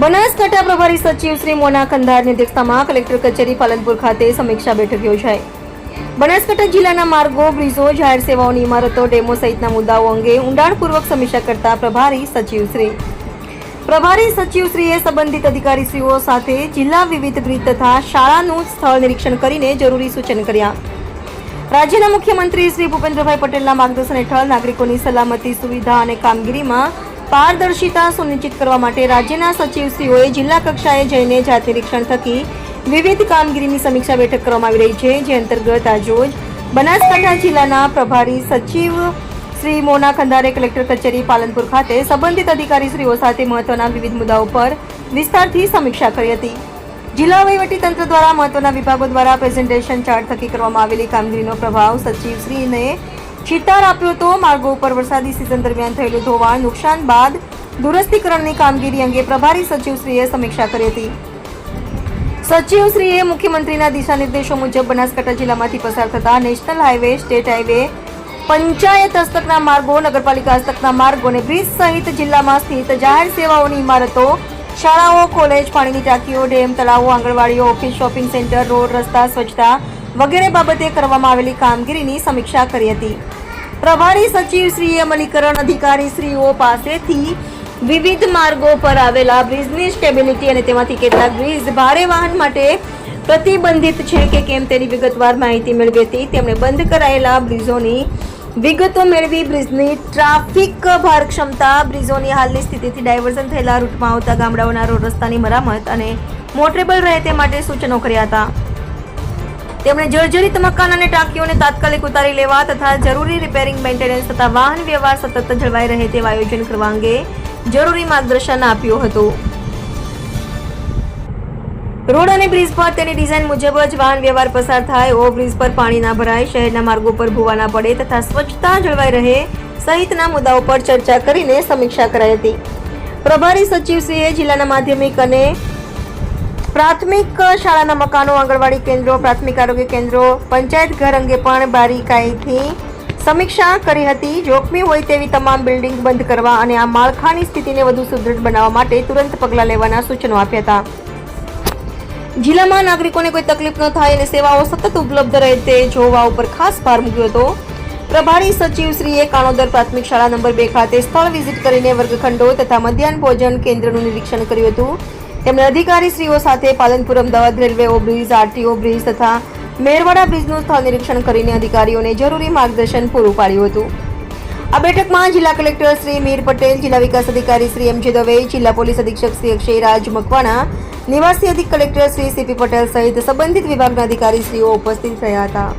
બનાસકાંઠા પ્રભારી સચિવ શ્રી મોના કંધારની અધ્યક્ષતામાં કલેક્ટર કચેરી પાલનપુર ખાતે સમીક્ષા બેઠક યોજાઈ. બનાસકાંઠા જિલ્લાના માર્ગો, બ્રિજો, જાહેર સેવાઓની ઇમારતો, ડેમો સહિતના મુદ્દાઓ અંગે ઊંડાણપૂર્વક સમીક્ષા કરતા પ્રભારી સચિવશ્રી પ્રભારી સચિવશ્રીએ સંબંધિત અધિકારીશ્રીઓ સાથે જિલ્લા વિવિધ બ્રિજ તથા શાળાનું સ્થળ નિરીક્ષણ કરીને જરૂરી સૂચન કર્યા. રાજ્યના મુખ્યમંત્રી શ્રી ભૂપેન્દ્રભાઈ પટેલના માર્ગદર્શન હેઠળ નાગરિકોની સલામતી સુવિધા અને કામગીરીમાં પારદર્શિતા સુનિશ્ચિત કરવા માટે રાજ્યના સચિવશ્રીઓએ જિલ્લા કક્ષાએ જઈને જાત નિરીક્ષણ થકી વિવિધ કામગીરીની સમીક્ષા બેઠક કરવામાં આવી રહી છે, જે અંતર્ગત આજરોજ બનાસકાંઠા જિલ્લાના પ્રભારી સચિવ શ્રી મોના ખંદારે કલેક્ટર કચેરી પાલનપુર ખાતે સંબંધિત અધિકારીશ્રીઓ સાથે મહત્વના વિવિધ મુદ્દાઓ પર વિસ્તારથી સમીક્ષા કરી હતી. જિલ્લા તંત્ર દ્વારા મહત્વના વિભાગો દ્વારા પ્રેઝન્ટેશન ચાર્ટ થકી કરવામાં આવેલી કામગીરીનો પ્રભાવ સચિવશ્રીને ચિતાર આપ્યો હતો. માર્ગો ઉપર વરસાદી સિઝન દરમિયાન થયેલું ધોવાણ, નુકસાન બાદ દુરસ્તીકરણની કામગીરી અંગે પ્રભારી સચિવશ્રીએ સમીક્ષા કરી હતી. સચિવશ્રીએ મુખ્યમંત્રીના દિશા નિર્દેશો મુજબ બનાસકાંઠા જિલ્લામાંથી પસાર થતા national highway state highway panchayat હસ્તકના માર્ગો, નગરપાલિકા હસ્તકના માર્ગો અને બ્રિજ સહિત જિલ્લામાં સ્થિત જાહેર સેવાઓની ઇમારતો, શાળાઓ, કોલેજ, પાણીની ટાંકીઓ, ડેમ, તળાવો, આંગણવાડીઓ, ઓફિસ, શોપિંગ સેન્ટર, રોડ, રસ્તા, સ્વચ્છતા વગેરે બાબતે કરવામાં આવેલી કામગીરીની સમીક્ષા કરી હતી. પ્રભારી સચિવશ્રીએ અમલીકરણ અધિકારીશ્રીઓ પાસેથી વિવિધ માર્ગો પર આવેલા બ્રિજની સ્ટેબિલિટી અને તેમાંથી કેટલાક બ્રિજ ભારે વાહન માટે પ્રતિબંધિત છે કે કેમ તેની વિગતવાર માહિતી મેળવી હતી. તેમણે બંધ કરાયેલા બ્રિજોની વિગતો મેળવી. બ્રિજની ટ્રાફિક ભાર ક્ષમતા બ્રિજોની હાલની સ્થિતિથી ડાયવર્ઝન થયેલા રૂટમાં આવતા ગામડાઓના રોડ રસ્તાની મરામત અને મોટરેબલ રહે તે માટે સૂચનો કર્યા હતા. તેમણે જર્જરિત મકાન અને ટાંકીઓને તાત્કાલિક ઉતારી લેવા તથા જરૂરી રિપેરિંગ મેન્ટેનન્સ તથા વાહન વ્યવહાર સતત જળવાઈ રહે તેવા આયોજન કરવા અંગે જરૂરી માર્ગદર્શન આપ્યું હતું. રોડ અને બ્રિજ પર તેની ડિઝાઇન મુજબ જ વાહન વ્યવહાર પસાર થાય ઓવરબ્રિજ પર પાણી ના ભરાય, શહેરના માર્ગો પર ભૂવા ના પડે તથા સ્વચ્છતા જળવાઈ રહે સહિતના મુદ્દાઓ પર ચર્ચા કરીને સમીક્ષા કરાઈ હતી. પ્રભારી સચિવશ્રીએ જિલ્લાના માધ્યમિક અને પ્રાથમિક શાળાના મકાનો, આંગણવાડી કેન્દ્રો, પ્રાથમિક આરોગ્ય કેન્દ્રો, પંચાયત ઘર અંગે પણ બારીકાઈથી સમીક્ષા કરી હતી. જોખમી હોય તેવી તમામ બિલ્ડિંગ બંધ કરવા અને આ માળખાની સ્થિતિને વધુ સુદૃઢ બનાવવા માટે તુરંત પગલાં લેવાના સૂચનો આપ્યા હતા. જિલ્લામાં નાગરિકોને કોઈ તકલીફ ન થાય અને સેવાઓ સતત ઉપલબ્ધ રહે તે જોવા ઉપર ખાસ ભાર મૂક્યો હતો. પ્રભારી સચિવ શ્રીએ કાણોદર પ્રાથમિક શાળા નંબર બે ખાતે સ્થળ વિઝિટ કરીને વર્ગખંડો તથા મધ્યાહન ભોજન કેન્દ્રનું નિરીક્ષણ કર્યું હતું. તેમણે અધિકારીશ્રીઓ સાથે Palanpur Ahmedabad railway overbridge, RTO bridge તથા મેરવાડા બ્રિજનું સ્થળ નિરીક્ષણ કરીને અધિકારીઓને જરૂરી માર્ગદર્શન પૂરું પાડ્યું હતું. આ બેઠકમાં જિલ્લા કલેક્ટર શ્રી મીર પટેલ, જિલ્લા વિકાસ અધિકારી શ્રી એમ જે દવે, જિલ્લા પોલીસ અધિક્ષક શ્રી અક્ષયરાજ મકવાણા, નિવાસી અધિક કલેક્ટર શ્રી સીપી પટેલ સહિત સંબંધિત વિભાગના અધિકારીશ્રીઓ ઉપસ્થિત રહ્યા હતા.